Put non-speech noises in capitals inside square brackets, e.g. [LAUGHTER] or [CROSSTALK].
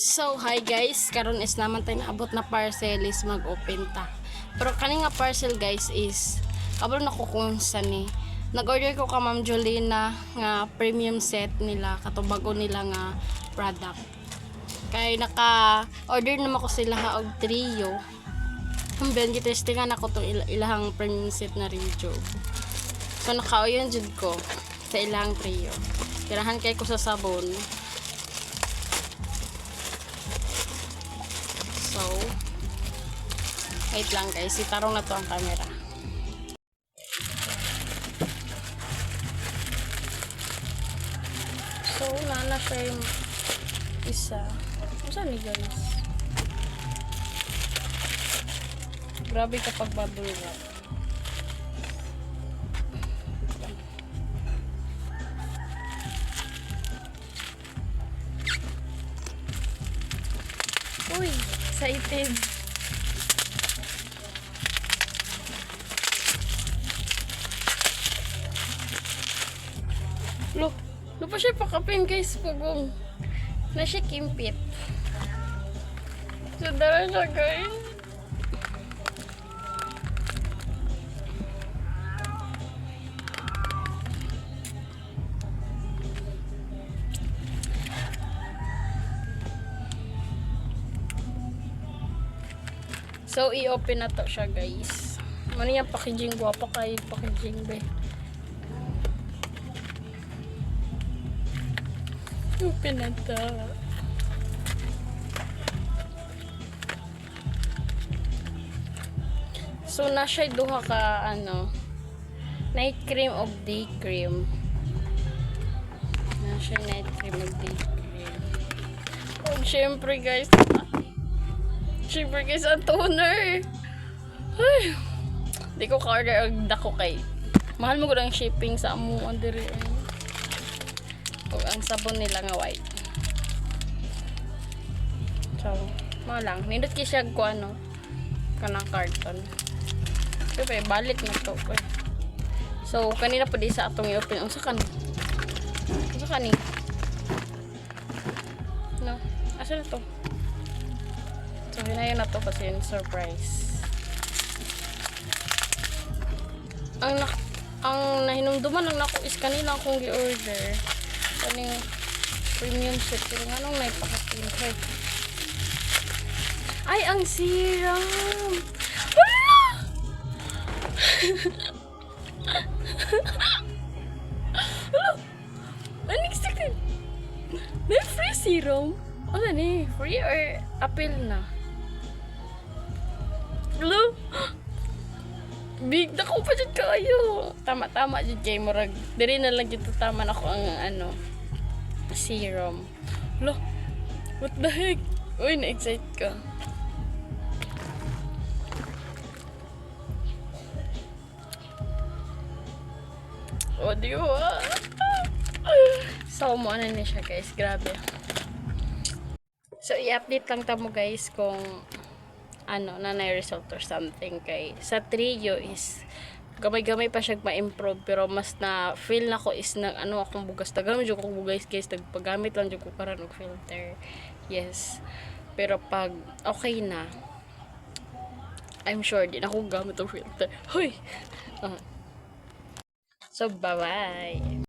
So, hi guys. Karon is naman tayo naabot na parcel is mag-open ta. Pero kani nga parcel guys is kabalo na saan ni. Nag-order ko ka Ma'am Jolina nga premium set nila katubago nila nga product. Kay naka-order naman ko sila og trio. Humben gitestingan ako tong ila- ilahang premium set na job. So naka-oyon jud ko sa ilang trio. Kirahan kay ko sa sabon. So, wait lang guys. Itarong na to ang camera. So, nana siya yung isa. Saan ni guys? Grabe kapag bubble wrap. Uy, excited. Lo, lo pa siya pakapin guys pagong na siya kimpit. So, dara siya guys. So, i-open na to siya, guys. Ano yung packaging? Guwapa kayo packaging, be. Open na to. So, na siya duha ka, ano, night cream of day cream. Na siya night cream of day cream. Oh, syempre, guys. Siyempre guys, ang toner. Ay, di ko ka-order ang dako kay. Mahal mo ko ang shipping sa amo ang diri. O ang sabon nila nga white. So, mahal lang. Nindot ki siya ko ano, kanang carton. Siyempre, balit na to. eh. So, kanina pa di sa atong i-open. Ang sa kan? Ang sa kani? No? Asa na to? So, hinayon na to kasi yung surprise. Ang nak ang nahinumduman lang nako is kanina akong gi-order. Kaning premium set. Pero nga nung naipakatin ko. Ay, ang serum! [LAUGHS] Next second. May free serum? Ano ni? Free or appeal na? Big na ko pa dyan kayo. Tama-tama dyan kay Murag. Diri na lang dito tama na ko ang ano, serum. Hello? What the heck? Uy, na-excite ka. O, di ba? So, mo na niya siya guys. Grabe. So, i-update lang tamo guys kung ano, na result or something kay sa trio is gamay-gamay pa siya ma-improve pero mas na feel na ko is nag ano akong bugas tagamit jud ko bugas guys nagpagamit lang jud ko karon og filter. Yes. Pero pag okay na I'm sure di na ako gamit og filter. Hoy! Ah. so bye bye